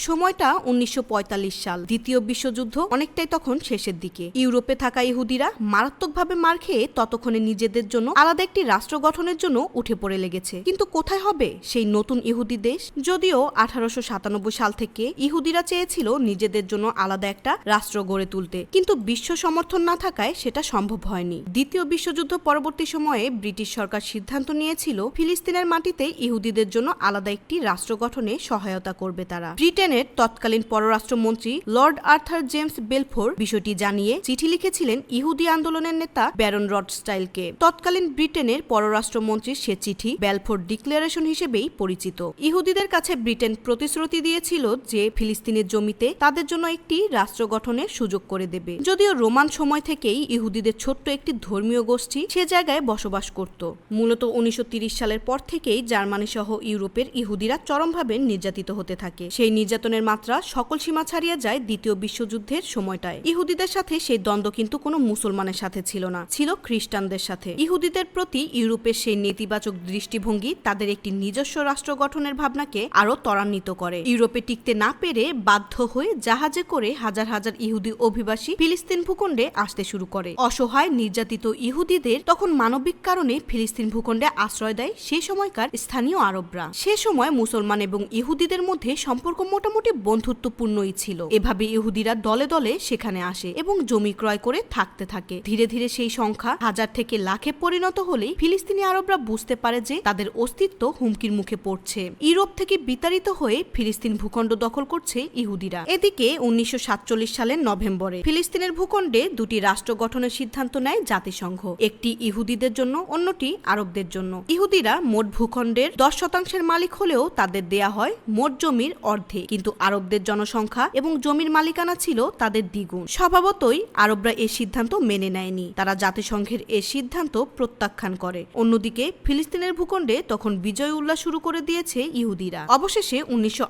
সময়টা উনিশশো পঁয়তাল্লিশ সাল। দ্বিতীয় বিশ্বযুদ্ধ অনেকটাই তখন শেষের দিকে। ইউরোপে থাকা ইহুদিরা মারাত্মকভাবে মার খেয়ে ততক্ষণে নিজেদের জন্য আলাদা একটি রাষ্ট্র গঠনের জন্য উঠে পড়ে লেগেছে। কিন্তু কোথায় হবে সেই নতুন ইহুদি দেশ? যদিও আঠারোশো সাতানব্বই সাল থেকে ইহুদিরা চেয়েছিল নিজেদের জন্য আলাদা একটা রাষ্ট্র গড়ে তুলতে। কিন্তু বিশ্ব সমর্থন না থাকায় সেটা সম্ভব হয়নি। দ্বিতীয় বিশ্বযুদ্ধ পরবর্তী সময়ে ব্রিটিশ সরকার সিদ্ধান্ত নিয়েছিল ফিলিস্তিনের মাটিতে ইহুদিদের জন্য আলাদা একটি রাষ্ট্র গঠনে সহায়তা করবে তারা। ব্রিটেনের তৎকালীন পররাষ্ট্রমন্ত্রী লর্ড আর্থার জেমস বেলফোর বিষয়টি জানিয়ে চিঠি লিখেছিলেন ইহুদি আন্দোলনের নেতা ব্যারন রডস্টাইলকে। তৎকালীন ব্রিটেনের পররাষ্ট্রমন্ত্রীর সে চিঠি বেলফোর ডিক্লারেশন হিসেবেই পরিচিত। ইহুদিদের কাছে ব্রিটেন প্রতিশ্রুতি দিয়েছিল যে ফিলিস্তিনের জমিতে তাদের জন্য একটি রাষ্ট্র গঠনের সুযোগ করে দেবে। যদিও রোমান সময় থেকেই ইহুদিদের ছোট্ট একটি ধর্মীয় গোষ্ঠী সে জায়গায় বসবাস করত। মূলত উনিশশো সালের পর থেকেই জার্মানি সহ ইউরোপের ইহুদিরা চরমভাবে নির্যাতিত হতে থাকে। সেই নির্যাতনের মাত্রা সকল সীমা ছাড়িয়ে যায় দ্বিতীয় বিশ্বযুদ্ধের সময়টায়। ইহুদিদের সাথে সেই দ্বন্দ্ব কিন্তু কোনো মুসলমানের সাথে ছিল না, ছিল খ্রিস্টানদের সাথে। ইহুদিদের প্রতি ইউরোপের সেই নেতিবাচক দৃষ্টিভঙ্গি তাদের একটি নিজস্ব রাষ্ট্র গঠনের ভাবনাকে আরও ত্বরান্বিত করে। ইউরোপে টিকতে না পেরে বাধ্য হয়ে জাহাজে করে হাজার হাজার ইহুদি অভিবাসী ফিলিস্তিন ভূখণ্ডে আসতে শুরু করে। অসহায় নির্যাতিত ইহুদিদের তখন মানবিক কারণে ফিলিস্তিন ভূখণ্ডে আশ্রয় দেয় সে সময়কার স্থানীয় আরবরা। সে সময় মুসলমান এবং ইহুদিদের মধ্যে সম্পর্ক মোটামুটি বন্ধুত্বপূর্ণই ছিল। এভাবে ইহুদিরা দলে দলে সেখানে আসে এবং জমি ক্রয় করে থাকতে থাকে। ধীরে ধীরে সেই সংখ্যা হাজার থেকে লাখে পরিণত হলেই ফিলিস্তিনি আরবরা বুঝতে পারে যে তাদের অস্তিত্ব হুমকির মুখে পড়ছে। ইউরোপ থেকে বিতাড়িত হয়ে ফিলিস্তিন ভূখণ্ড দখল করছে ইহুদিরা। এদিকে উনিশশো সাতচল্লিশ সালের নভেম্বরে ফিলিস্তিনের ভূখণ্ডে দুটি রাষ্ট্র গঠনের সিদ্ধান্ত নেয় জাতিসংঘ। একটি ইহুদিদের জন্য, অন্যটি আরবদের জন্য। ইহুদিরা মোট ভূখণ্ডের দশ শতাংশের মালিক হলেও তাদের দেয়া হয় মোট জমির অর্ধে কিন্তু আরবদের জনসংখ্যা এবং জমির মালিকানা ছিল তাদের দ্বিগুণ। স্বভাবতই আরবরা এই সিদ্ধান্ত মেনে নেয়নি। তারা জাতিসংঘের এই সিদ্ধান্ত প্রত্যাখ্যান করে। অন্যদিকে ফিলিস্তিনের ভূখণ্ডে তখন বিজয় উল্লাস শুরু করে দিয়েছে ইহুদিরা। অবশেষে উনিশশো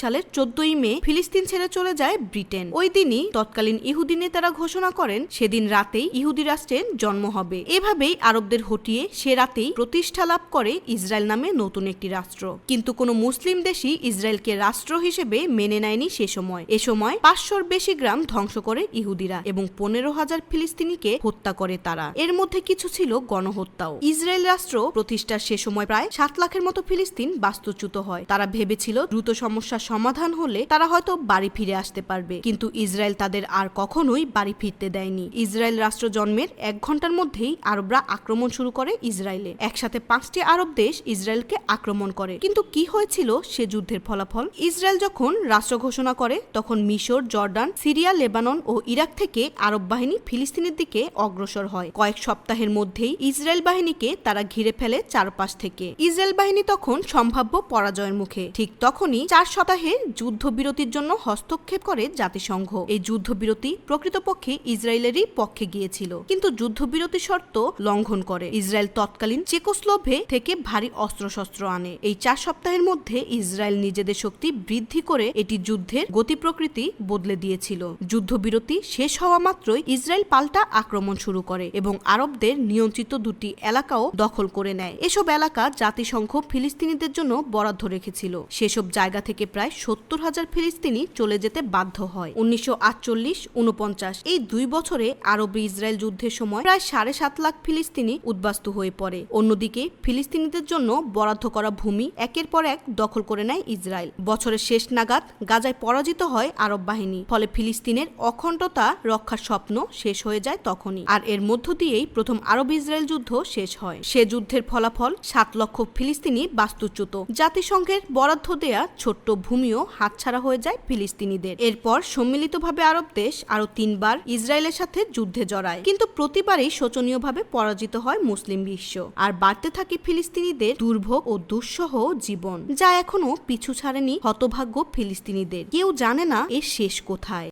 সালের চোদ্দই মে ফিলিস্তিন ছেড়ে চলে যায় ব্রিটেন। ওই দিনই তৎকালীন ইহুদি নেতারা ঘোষণা করেন, সেদিন রাতেই ইহুদি রাষ্ট্রের জন্ম হবে। এভাবেই আরবদের হটিয়ে সে রাতেই প্রতিষ্ঠা লাভ করে ইসরায়েল নামে নতুন একটি রাষ্ট্র। কিন্তু কোনো মুসলিম দেশই ইসরায়েলকে রাষ্ট্র হিসেবে মেনে নেয়নি সে সময়। এ সময় পাঁচশোর বেশি গ্রাম ধ্বংস করে ইহুদিরা এবং পনেরো হাজার ফিলিস্তিনিকে হত্যা করে তারা। এর মধ্যে কিছু ছিল গণহত্যাও। ইসরায়েল রাষ্ট্র প্রতিষ্ঠার সে সময় প্রায় সাত লাখের মতো ফিলিস্তিন বাস্তুচ্যুত হয়। তারা ভেবেছিল দ্রুত সমস্যার সমাধান হলে তারা হয়তো বাড়ি ফিরে আসতে পারবে। কিন্তু ইসরায়েল তাদের আর কখনোই বাড়ি ফিরতে দেয়নি। ইসরায়েল রাষ্ট্র জন্মের এক ঘণ্টার মধ্যেই আরবরা আক্রমণ শুরু করে ইসরায়েলে। একসাথে পাঁচটি আরব দেশ ইসরায়েলকে আক্রমণ করে। কিন্তু কি হয়েছিল সে যুদ্ধের ফলাফল? ইসরায়েল যখন রাষ্ট্র ঘোষণা করে, তখন মিশর, জর্ডান, সিরিয়া, লেবানন ও ইরাক থেকে আরব বাহিনী ফিলিস্তিনের দিকে অগ্রসর হয়। কয়েক সপ্তাহের মধ্যেই ইসরায়েল বাহিনীকে তারা ঘিরে ফেলে চারপাশ থেকে। ইসরায়েল বাহিনী তখন সম্ভাব্য পরাজয়ের মুখে। ঠিক তখনই চার সপ্তাহের যুদ্ধবিরতির জন্য হস্তক্ষেপ করে জাতিসংঘ। এই যুদ্ধবিরতি প্রকৃতপক্ষে ইসরায়েলেরই পক্ষে গিয়েছিল। কিন্তু যুদ্ধবিরতি শর্ত লঙ্ঘন করে। ইসরায়েল তৎকালীন চেকোস্লোভে থেকে ভারী অস্ত্রশস্ত্র আনে। এই চার সপ্তাহের মধ্যে ইসরায়েল নিজেদের শক্তি বৃদ্ধি করে এটি যুদ্ধের গতি প্রকৃতি বদলে দিয়েছিল। যুদ্ধবিরতি শেষ হওয়া মাত্রই ইসরায়েল পাল্টা আক্রমণ শুরু করে এবং আরবদের নিয়ন্ত্রিত দুটি এলাকাও দখল করে নেয়। এসব এলাকা জাতিসংঘ ফিলিস্তিনিদের জন্য বরাদ্দ রেখেছিল। সেসব জায়গা থেকে প্রায় সত্তর হাজার ফিলিস্তিনি চলে যেতে বাধ্য হয়। উনিশশো আটচল্লিশ উনপঞ্চাশ এই দুই বছরে আরব ইসরায়েল যুদ্ধের সময় প্রায় সাড়ে সাত লাখ ফিলিস্তিনি উদ্বাস্তু হয়ে পড়ে। অন্যদিকে ফিলিস্তিনিদের জন্য বরাদ্দ করা ভূমি একের পর এক দখল করে নেয় ইসরায়েল। বছরের শেষ নাগাদ গাজায় পরাজিত হয় আরব বাহিনী। ফলে ফিলিস্তিনের অখণ্ডতা রক্ষার স্বপ্ন শেষ হয়ে যায় তখনই। আর এর মধ্য দিয়েই প্রথম আরব ইসরায়েল যুদ্ধ শেষ হয়। সে যুদ্ধের ফলাফল সাত লক্ষ ফিলিস্তিনি বাস্তুচ্যুত। জাতিসংঘের বরাদ্দ দেয়া ছোট্ট ভূমিও হাতছাড়া হয়ে যায় ফিলিস্তিনিদের। এরপর সম্মিলিতভাবে আরব দেশ আরও তিনবার ইসরায়েলের সাথে যুদ্ধে জড়ায়। কিন্তু প্রতিবারই শোচনীয়ভাবে পরাজিত হয় মুসলিম বিশ্ব। আর বাড়তে থাকে ফিলিস্তিনিদের দুর্ভোগ ও দুঃসহ জীবন, যা এখনও পিছু ছাড়েনি হতভাগ্য ফিলিস্তিনিদের। কেউ জানে না এর শেষ কোথায়।